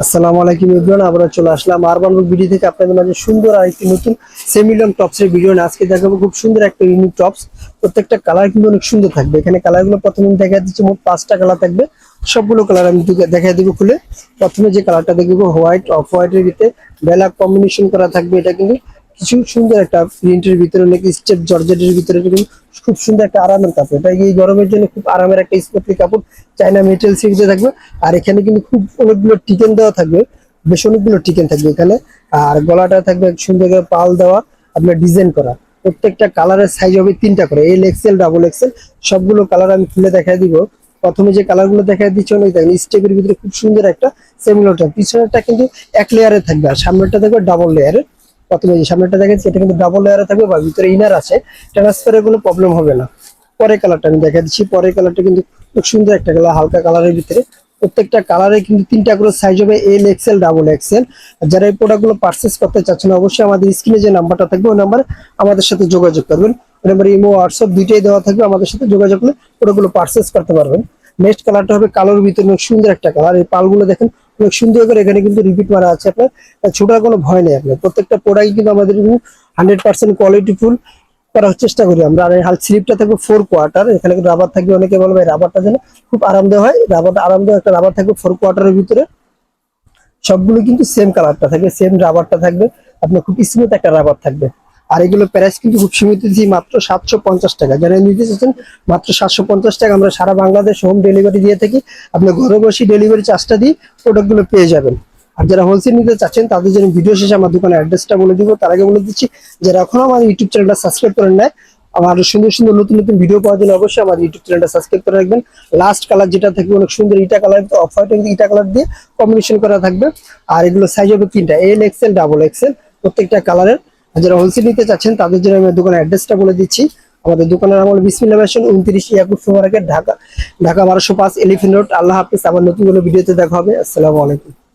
আসসালামু আলাইকুম ইব্রান আবার চলে আসলাম আরবান ভিডিও থেকে। আপনাদের মাঝে সুন্দর আর একটি নতুন সেমিলিয়াম টপসের ভিডিও আজকে দেখাবো খুব সুন্দর একটা ইউনিক টপস প্রত্যেকটা কালার কিন্তু অনেক সুন্দর থাকবে। এখানে কালারগুলো প্রথমে দেখা দিচ্ছি মোট পাঁচটা কালার থাকবে। সবগুলো কালার আমি দেখা দিব খুলে। প্রথমে যে কালারটা দেখব হোয়াইট অফ হোয়াইটের ভিতরে। ব্ল্যাক কম্বিনেশন করা থাকবে এটা কিন্তু। কিছু সুন্দর একটা প্রিন্টের ভিতরে, অনেক স্টেপ জর্জেটের ভিতরে খুব সুন্দর একটা আরামের কাপড়। এটা এই গরমের জন্য খুব আরামের একটা স্পোর্টলি কাপড়। চাইনা মেটেরিয়াল সিরিজে থাকবে। আর এখানে কিন্তু খুব অনেকগুলো টিকেন দেওয়া থাকবে। বেশ অনেকগুলো টিকেন থাকবে এখানে। আর গলাটা থাকবে সুন্দর করে পাল দেওয়া, আপনার ডিজাইন করা। প্রত্যেকটা কালারের সাইজ হবে তিনটা করে। এল এক্সেল ডাবল এক্সেল সবগুলো কালার আমি খুলে দেখাই দিব। প্রথমে যে কালারগুলো দেখা দিচ্ছে অনেক দেখেন স্টেপের ভিতরে খুব সুন্দর একটা সেমিলোটা পিছনেরটা কিন্তু এক লেয়ারে থাকবে আর সামনেরটা থাকবে ডাবল লেয়ারে প্রথমে যে সামনেরটা দেখাচ্ছি এটা কিন্তু ডাবল লেয়ারে থাকবে বা ভিতরে ইনার আছে। ট্রান্সফারের কোনো প্রবলেম হবে না। পরের কালারটা আমি দেখা দিচ্ছি। পরের কালারটা কিন্তু খুব সুন্দর একটা কালার হালকা কালারের ভিতরে। প্রত্যেকটা কালারে কিন্তু তিনটা করে সাইজ হবে এল এক্সেল ডাবল এক্সেল যারা এই প্রোডাক্টগুলো পারচেস করতে চাচ্ছেন, অবশ্যই আমাদের স্ক্রিনে যে নাম্বারটা থাকবে, ওই নাম্বারে আমাদের সাথে যোগাযোগ করবেন। ওই নাম্বারে ইমো হোয়াটসঅ্যাপ দুইটাই দেওয়া থাকবে। আমাদের সাথে যোগাযোগ করলে প্রোডাক্টগুলো পারচেস করতে পারবেন। নেক্সট কালারটা হবে কালোর ভিতরে অনেক সুন্দর একটা কালার এই পালগুলো দেখেন, অনেক সুন্দর করে এখানে কিন্তু রিপিট মারা আছে আপনার। ছোটার কোনো ভয় নেই আপনার। প্রত্যেকটা প্রোডাক্ট কিন্তু আমাদের হান্ড্রেড পার্সেন্ট কোয়ালিটি ফুল করার চেষ্টা করি আমরা। আর হাল স্লিপটা থাকবে ফোর কোয়ার্টার এখানে কিন্তু রাবার থাকবে, অনেকে বলবে রাবারটা যেন খুব আরামদায়ক হয়। রাবারটা আরামদায়ক একটা রাবার থাকবে ফোর কোয়ার্টারের ভিতরে। সবগুলো কিন্তু সেম কালারটা থাকবে সেম রাবারটা থাকবে। আপনার খুব স্মুথ একটা রাবার থাকবে। আর এগুলো প্রাইস কিন্তু খুব সীমিত দিচ্ছি মাত্র সাতশো পঞ্চাশ টাকা। যারা নিতে চাচ্ছেন, মাত্র সাতশো পঞ্চাশ টাকা আমরা সারা বাংলাদেশ হোম ডেলিভারি দিয়ে থাকি। আপনি ঘরে বসে ডেলিভারি চার্জটা দিয়ে প্রোডাক্টগুলো পেয়ে যাবেন। আর যারা হোলসেল নিতে চাচ্ছেন, তাদের জন্য ভিডিও শেষে আমার দোকানের অ্যাড্রেসটা বলে দিব। তার আগে বলে দিচ্ছি, যারা এখনও আমার ইউটিউব চ্যানেলটা সাবস্ক্রাইব করেন নাই, আমার সুন্দর সুন্দর নতুন নতুন ভিডিও পাওয়ার জন্য অবশ্যই আমার ইউটিউব চ্যানেলটা সাবস্ক্রাইব করে রাখবেন। লাস্ট কালার যেটা থাকবে, অনেক সুন্দর ইটা কালার অফ হোয়াইট ইটা কালার দিয়ে কম্বিনেশন করা থাকবে। আর এগুলো সাইজ হবে তিনটা এল এক্সেল ডাবল এক্সেল প্রত্যেকটা কালারের যারা হোলসেল নিতে চাচ্ছেন, তাদের জন্য আমি দোকানের অ্যাড্রেসটা বলে দিচ্ছি। আমাদের দোকানের নাম হল বিসমিল্লা ফ্যাশন উনত্রিশ একুশ সুমার্কেট ঢাকা ঢাকা বারোশো পাঁচ এলিফেন্ট রোড। আল্লাহ হাফিজ আমার নতুন কোনো ভিডিওতে দেখা হবে। আসসালামু আলাইকুম।